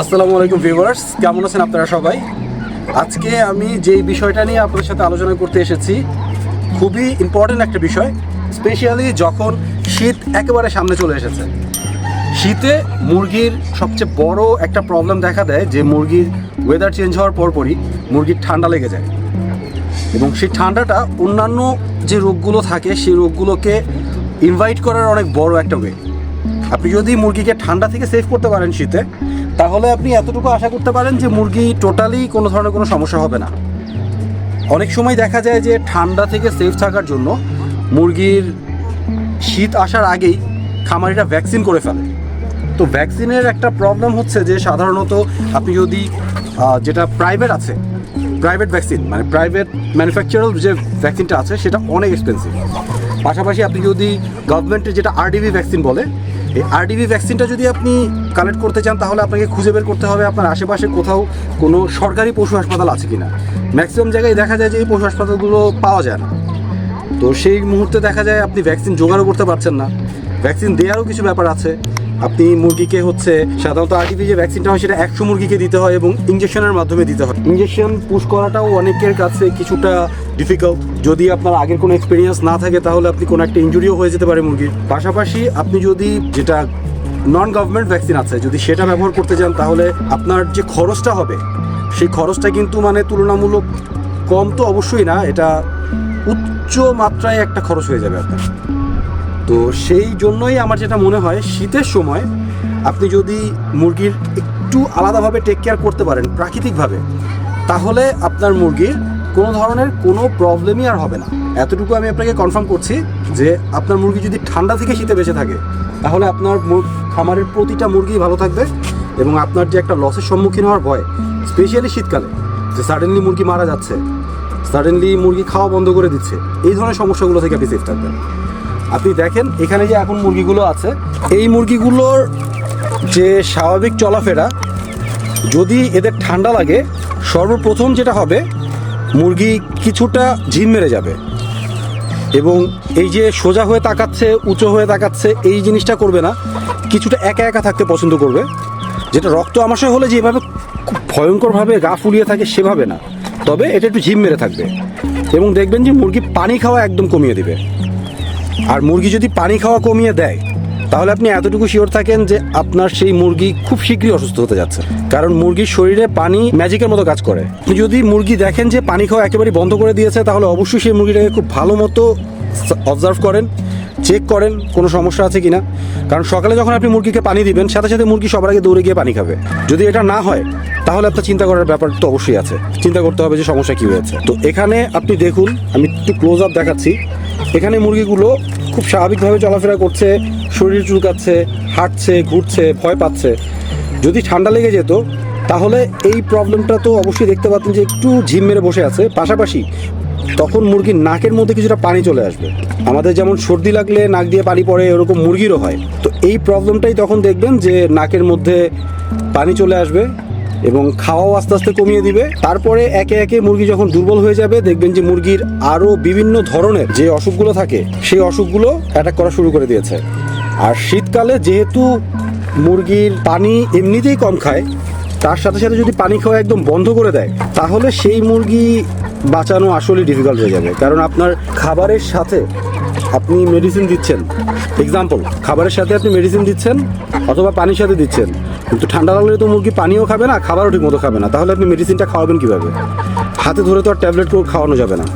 আসসালামু আলাইকুম ভিউয়ার্স, কেমন আছেন আপনারা সবাই? আজকে আমি যেই বিষয়টা নিয়ে আপনাদের সাথে আলোচনা করতে এসেছি, খুবই ইম্পর্টেন্ট একটা বিষয় স্পেশালি যখন শীত একেবারে সামনে চলে এসেছে। শীতে মুরগির সবচেয়ে বড় একটা প্রবলেম দেখা দেয় যে মুরগির ওয়েদার চেঞ্জ হওয়ার পরপরই মুরগির ঠান্ডা লেগে যায়। এবং সেই ঠান্ডাটা অন্যান্য যে রোগগুলো থাকে, সেই রোগগুলোকে ইনভাইট করার অনেক বড় একটা ওয়ে আপনি যদি মুরগিকে ঠান্ডা থেকে সেভ করতে পারেন শীতে তাহলে আপনি এতটুকু আশা করতে পারেন যে মুরগি টোটালি কোনো ধরনের কোনো সমস্যা হবে না। অনেক সময় দেখা যায় যে ঠান্ডা থেকে সেফ থাকার জন্য মুরগির শীত আসার আগেই খামারিরা ভ্যাকসিন করে ফেলে। তো ভ্যাকসিনের একটা প্রবলেম হচ্ছে যে সাধারণত আপনি যদি যেটা প্রাইভেট আছে প্রাইভেট ভ্যাকসিন মানে প্রাইভেট ম্যানুফ্যাকচারাল যে ভ্যাকসিনটা আছে সেটা অনেক এক্সপেন্সিভ পাশাপাশি আপনি যদি গভর্নমেন্টের যেটা আরডিবি ভ্যাকসিন বলে এই আরডিবি ভ্যাকসিনটা যদি আপনি কালেক্ট করতে চান, তাহলে আপনাকে খুঁজে বের করতে হবে আপনার আশেপাশে কোথাও কোনো সরকারি পশু হাসপাতাল আছে কি না ম্যাক্সিমাম জায়গায় দেখা যায় যে এই পশু হাসপাতালগুলো পাওয়া যায় না। তো সেই মুহূর্তে দেখা যায় আপনি ভ্যাকসিন জোগাড়ও করতে পারছেন না। ভ্যাকসিন দেওয়ারও কিছু ব্যাপার আছে। আপনি মুরগিকে হচ্ছে সাধারণত আরটিভি যে ভ্যাকসিনটা হয়, সেটা একশো মুরগিকে দিতে হয় এবং ইঞ্জেকশনের মাধ্যমে দিতে হয়। ইঞ্জেকশন পুশ করাটাও অনেকের কাছে কিছুটা ডিফিকাল্ট যদি আপনার আগের কোনো এক্সপিরিয়েন্স না থাকে, তাহলে আপনি কোনো একটা ইঞ্জুরিও হয়ে যেতে পারে মুরগির। পাশাপাশি আপনি যদি যেটা নন গভর্নমেন্ট ভ্যাকসিন আছে, যদি সেটা ব্যবহার করতে চান তাহলে আপনার যে খরচটা হবে, সেই খরচটা কিন্তু মানে তুলনামূলক কম তো অবশ্যই না, এটা উচ্চ মাত্রায় একটা খরচ হয়ে যাবে আপনার। তো সেই জন্যই আমার যেটা মনে হয়, শীতের সময় আপনি যদি মুরগির একটু আলাদাভাবে টেক কেয়ার করতে পারেন, প্রাকৃতিকভাবে, তাহলে আপনার মুরগির কোনো ধরনের কোনো প্রবলেমই আর হবে না। এতটুকু আমি আপনাকে কনফার্ম করছি যে আপনার মুরগি যদি ঠান্ডা থেকে শীতে বেঁচে থাকে, তাহলে আপনার খামারের প্রতিটা মুরগি ভালো থাকবে এবং আপনার যে একটা লসের সম্মুখীন হওয়ার ভয় স্পেশালি শীতকালে, যে সাডেনলি মুরগি মারা যাচ্ছে সাডেনলি মুরগি খাওয়া বন্ধ করে দিচ্ছে, এই ধরনের সমস্যাগুলো থেকে আপনি সেফ থাকবেন। আপনি দেখেন, এখানে যে এখন মুরগিগুলো আছে, এই মুরগিগুলোর যে স্বাভাবিক চলাফেরা, যদি এদের ঠান্ডা লাগে, সর্বপ্রথম যেটা হবে মুরগি কিছুটা ঝিম মেরে যাবে। এবং এই যে সোজা হয়ে তাকাচ্ছে, উঁচু হয়ে তাকাচ্ছে, এই জিনিসটা করবে না। কিছুটা একা একা থাকতে পছন্দ করবে। যেটা রক্ত আমাশয় হলে যেভাবে খুব ভয়ঙ্করভাবে গা ফুলিয়ে থাকে সেভাবে না। তবে এটা একটু ঝিম মেরে থাকবে। এবং দেখবেন যে মুরগি পানি খাওয়া একদম কমিয়ে দিবে। আর মুরগি যদি পানি খাওয়া কমিয়ে দেয় তাহলে আপনি এতটুকু শিওর থাকেন যে আপনার সেই মুরগি খুব শীঘ্রই অসুস্থ হতে যাচ্ছে। কারণ মুরগির শরীরে পানি ম্যাজিকের মতো কাজ করে। যদি মুরগি দেখেন যে পানি খাওয়া একেবারেই বন্ধ করে দিয়েছে, তাহলে অবশ্যই সেই মুরগিটাকে খুব ভালো মতো অবজার্ভ করেন চেক করেন, কোনো সমস্যা আছে কিনা। কারণ সকালে যখন আপনি মুরগিকে পানি দিবেন, সাথে সাথে মুরগি সবার আগে দৌড়ে গিয়ে পানি খাবে। যদি এটা না হয়, তাহলে আপনার চিন্তা করার ব্যাপার তো অবশ্যই আছে। চিন্তা করতে হবে যে সমস্যা কী হয়েছে। তো এখানে আপনি দেখুন, আমি একটু ক্লোজ আপ দেখাচ্ছি। এখানে মুরগিগুলো খুব স্বাভাবিকভাবে চলাফেরা করছে, শরীর চুলকাচ্ছে, হাঁটছে, ঘুরছে, ভয় পাচ্ছে। যদি ঠান্ডা লেগে যেত, তাহলে এই প্রবলেমটা তো অবশ্যই দেখতে পাচ্ছেন যে একটু ঝিম মেরে বসে আছে। পাশাপাশি তখন মুরগির নাকের মধ্যে কিছুটা পানি চলে আসবে। আমাদের যেমন সর্দি লাগলে নাক দিয়ে পানি পড়ে এরকম মুরগিরও হয়। তো এই প্রবলেমটাই তখন দেখবেন যে নাকের মধ্যে পানি চলে আসবে। এবং খাওয়াও আস্তে আস্তে কমিয়ে দিবে। তারপরে একে একে মুরগি যখন দুর্বল হয়ে যাবে, দেখবেন যে মুরগির আরও বিভিন্ন ধরনের যে অসুখগুলো থাকে, সেই অসুখগুলো অ্যাটাক করা শুরু করে দিয়েছে। আর শীতকালে যেহেতু মুরগির পানি এমনিতেই কম খায়, তার সাথে সাথে যদি পানি খাওয়া একদম বন্ধ করে দেয়, তাহলে সেই মুরগি বাঁচানো আসলেই ডিফিকাল্ট হয়ে যাবে। কারণ আপনার খাবারের সাথে আপনি মেডিসিন দিচ্ছেন। এক্সাম্পল খাবারের সাথে আপনি মেডিসিন দিচ্ছেন অথবা পানির সাথে দিচ্ছেন। কিন্তু ঠান্ডা লাগলে তো মুরগি পানিও খাবে না, খাবারও ঠিক মতো খাবে না। তাহলে আপনি মেডিসিনটা খাওয়াবেন কীভাবে? হাতে ধরে তো আর ট্যাবলেট করে খাওয়ানো যাবে না।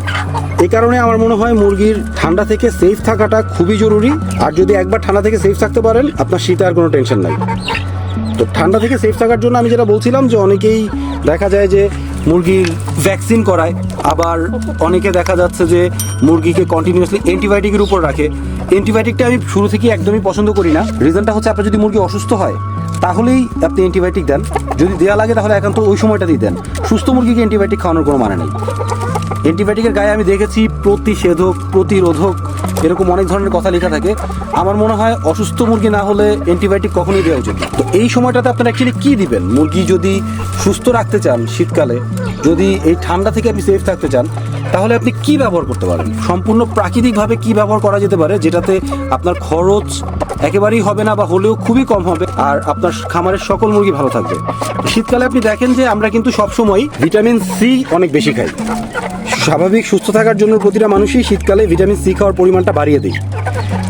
এই কারণে আমার মনে হয় মুরগির ঠান্ডা থেকে সেফ থাকাটা খুবই জরুরি। আর যদি একবার ঠান্ডা থেকে সেফ থাকতে পারেন, আপনার শীতে আর কোনো টেনশন নাই। তো ঠান্ডা থেকে সেফ থাকার জন্য আমি যেটা বলছিলাম যে অনেকেই দেখা যায় যে মুরগির ভ্যাকসিন করায়। আবার অনেকে দেখা যাচ্ছে যে মুরগিকে কন্টিনিউসলি অ্যান্টিবায়োটিকের উপর রাখে। অ্যান্টিবায়োটিকটা আমি শুরু থেকেই একদমই পছন্দ করি না। রিজনটা হচ্ছে আপনার যদি মুরগি অসুস্থ হয়, তাহলেই আপনি অ্যান্টিবায়োটিক দেন। যদি দেওয়া লাগে তাহলে একান্ত ওই সময়টা দিয়ে দেন। সুস্থ মুরগিকে অ্যান্টিবায়োটিক খাওয়ানোর কোনো মানে নেই। অ্যান্টিবায়োটিকের গায়ে আমি দেখেছি প্রতিষেধক, প্রতিরোধক, এরকম অনেক ধরনের কথা লেখা থাকে। আমার মনে হয় অসুস্থ মুরগি না হলে অ্যান্টিবায়োটিক কখনোই দেওয়া উচিত তো এই সময়টাতে আপনারা অ্যাকচুয়ালি কী দিবেন? মুরগি যদি সুস্থ রাখতে চান শীতকালে, যদি এই ঠান্ডা থেকে আপনি সেফ থাকতে চান, তাহলে আপনি কি ব্যবহার করতে পারেন? সম্পূর্ণ প্রাকৃতিকভাবে কি ব্যবহার করা যেতে পারে, যেটাতে আপনার খরচ একেবারেই হবে না বা হলেও খুবই কম হবে, আর আপনার খামারের সকল মুরগি ভালো থাকবে। শীতকালে আপনি দেখেন যে আমরা কিন্তু সবসময় ভিটামিন সি অনেক বেশি খাই। স্বাভাবিক সুস্থ থাকার জন্য প্রতিটা মানুষই শীতকালে ভিটামিন সি খাওয়ার পরিমাণটা বাড়িয়ে দিই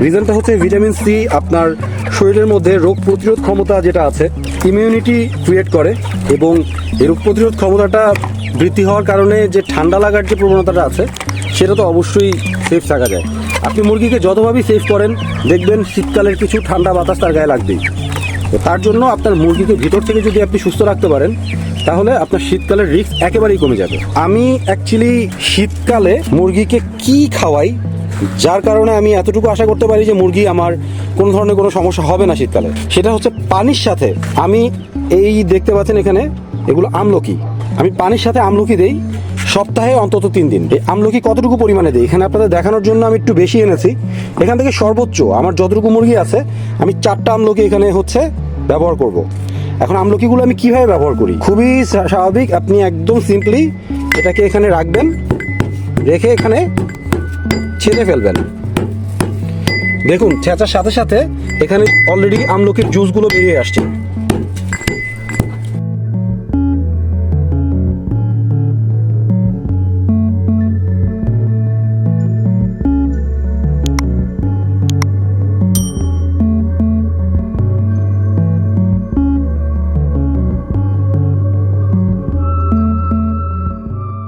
রিজনটা হচ্ছে ভিটামিন সি আপনার শরীরের মধ্যে রোগ প্রতিরোধ ক্ষমতা যেটা আছে ইমিউনিটি ক্রিয়েট করে এবং এই রোগ প্রতিরোধ ক্ষমতাটা বৃদ্ধি হওয়ার কারণে যে ঠান্ডা লাগার যে প্রবণতাটা আছে, সেটা তো অবশ্যই সেফ থাকা যায়। আপনি মুরগিকে যতভাবেই সেফ করেন, দেখবেন শীতকালের কিছু ঠান্ডা বাতাস তার গায়ে লাগবেই। তো তার জন্য আপনার মুরগিকে ভিতর থেকে যদি আপনি সুস্থ রাখতে পারেন, তাহলে আপনার শীতকালের রিস্ক একেবারেই কমে যাবে। আমি অ্যাকচুয়ালি শীতকালে মুরগিকে কি খাওয়াই, যার কারণে আমি এতটুকু আশা করতে পারি যে মুরগি আমার কোনো ধরনের কোনো সমস্যা হবে না শীতকালে। সেটা হচ্ছে পানির সাথে আমি এই দেখতে পাচ্ছেন এখানে, এগুলো আমলকি। আমি পানির সাথে আমলকি দেই সপ্তাহে অন্তত তিন দিন। আমলকি কতটুকু পরিমাণে দিই এখানে আপনাদের দেখানোর জন্য আমি একটু বেশি এনেছি। এখান থেকে সর্বোচ্চ আমার যতটুকু মুরগি আছে, আমি চারটা আমলকি এখানে হচ্ছে ব্যবহার করব। এখন আমলকিগুলো আমি কীভাবে ব্যবহার করি? খুবই স্বাভাবিক, আপনি একদম সিম্পলি এটাকে এখানে রাখবেন, রেখে এখানে ছেড়ে ফেলবেন। দেখুন, ছেঁচার সাথে সাথে এখানে অলরেডি আমলকির জুসগুলো বেরিয়ে আসছে।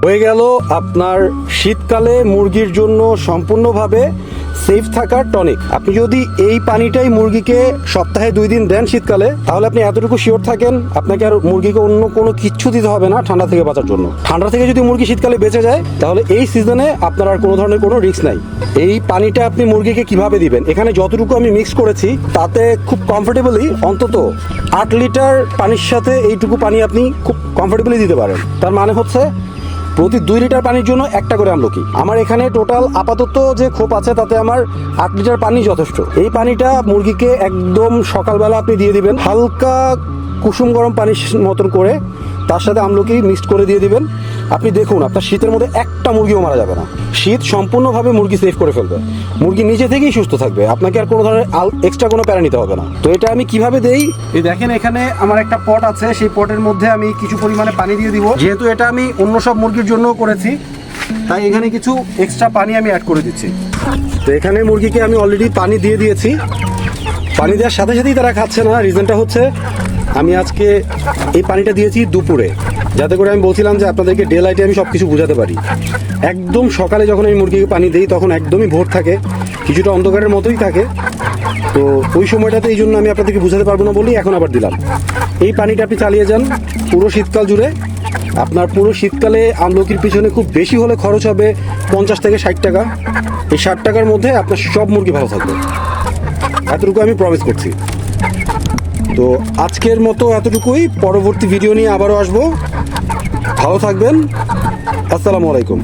হয়ে গেল আপনার শীতকালে মুরগির জন্য সম্পূর্ণভাবে সেফ থাকার টনিক আপনি যদি এই পানিটাই মুরগিকে সপ্তাহে দুই দিন দেন শীতকালে, তাহলে আপনি এতটুকু শিওর থাকেন, আপনাকে আর মুরগিকে অন্য কোনো কিচ্ছু দিতে হবে না ঠান্ডা থেকে বাঁচার জন্য। ঠান্ডা থেকে যদি মুরগি শীতকালে বেঁচে যায়, তাহলে এই সিজনে আপনার আর কোনো ধরনের কোনো রিস্ক নাই। এই পানিটা আপনি মুরগিকে কীভাবে দিবেন? এখানে যতটুকু আমি মিক্স করেছি, তাতে খুব কমফোর্টেবলি অন্তত আট লিটার পানির সাথে এইটুকু পানি আপনি খুব কমফোর্টেবলি দিতে পারেন। তার মানে হচ্ছে প্রতি দুই লিটার পানির জন্য একটা করে আমলকি আমার এখানে টোটাল আপাতত যে খোপ আছে, তাতে আমার আট লিটার পানি যথেষ্ট। এই পানিটা মুরগিকে একদম সকালবেলা আপনি দিয়ে দিবেন, হালকা কুসুম গরম পানির মতন করে, তার সাথে আমলকি মিক্সড করে দিয়ে দিবেন। আপনি দেখুন আপনার শীতের মধ্যে একটা মুরগিও মারা যাবে না। শীত সম্পূর্ণভাবে মুরগি সেভ করে ফেলবে। মুরগি নিজে থেকেই সুস্থ থাকবে। আপনাকে আর কোনো ধরনের এক্সট্রা কোনো প্যারা নিতে হবে না। তো এটা আমি কীভাবে দেই? এই দেখেন এখানে আমার একটা পট আছে। সেই পটের মধ্যে আমি কিছু পরিমাণে পানি দিয়ে দিব। যেহেতু এটা আমি অন্য সব মুরগির জন্য করেছি তাই এখানে কিছু এক্সট্রা পানি আমি অ্যাড করে দিচ্ছি। তো এখানে মুরগিকে আমি অলরেডি পানি দিয়ে দিয়েছি। পানি দেওয়ার সাথে সাথেই তারা খাচ্ছে না। রিজনটা হচ্ছে আমি আজকে এই পানিটা দিয়েছি দুপুরে। যাতে করে আমি বলছিলাম যে আপনাদেরকে ডে লাইটে আমি সব কিছু বোঝাতে পারি। একদম সকালে যখন আমি মুরগিকে পানি দিই, তখন একদমই ভোর থাকে, কিছুটা অন্ধকারের মতোই থাকে। তো ওই সময়টাতে এই জন্য আমি আপনাদেরকে বোঝাতে পারব না বলেই এখন আবার দিলাম। এই পানিটা আপনি চালিয়ে যান পুরো শীতকাল জুড়ে। আপনার পুরো শীতকালে আমলকির পিছনে খুব বেশি হলে খরচ হবে পঞ্চাশ থেকে ষাট টাকা। এই ষাট টাকার মধ্যে আপনার সব মুরগি ভালো থাকবে। এতটুকু আমি প্রমিস করছি। তো আজকের মতো এতটুকুই। পরবর্তী ভিডিও নিয়ে আবারও আসব। ভালো থাকবেন। আসসালামু আলাইকুম।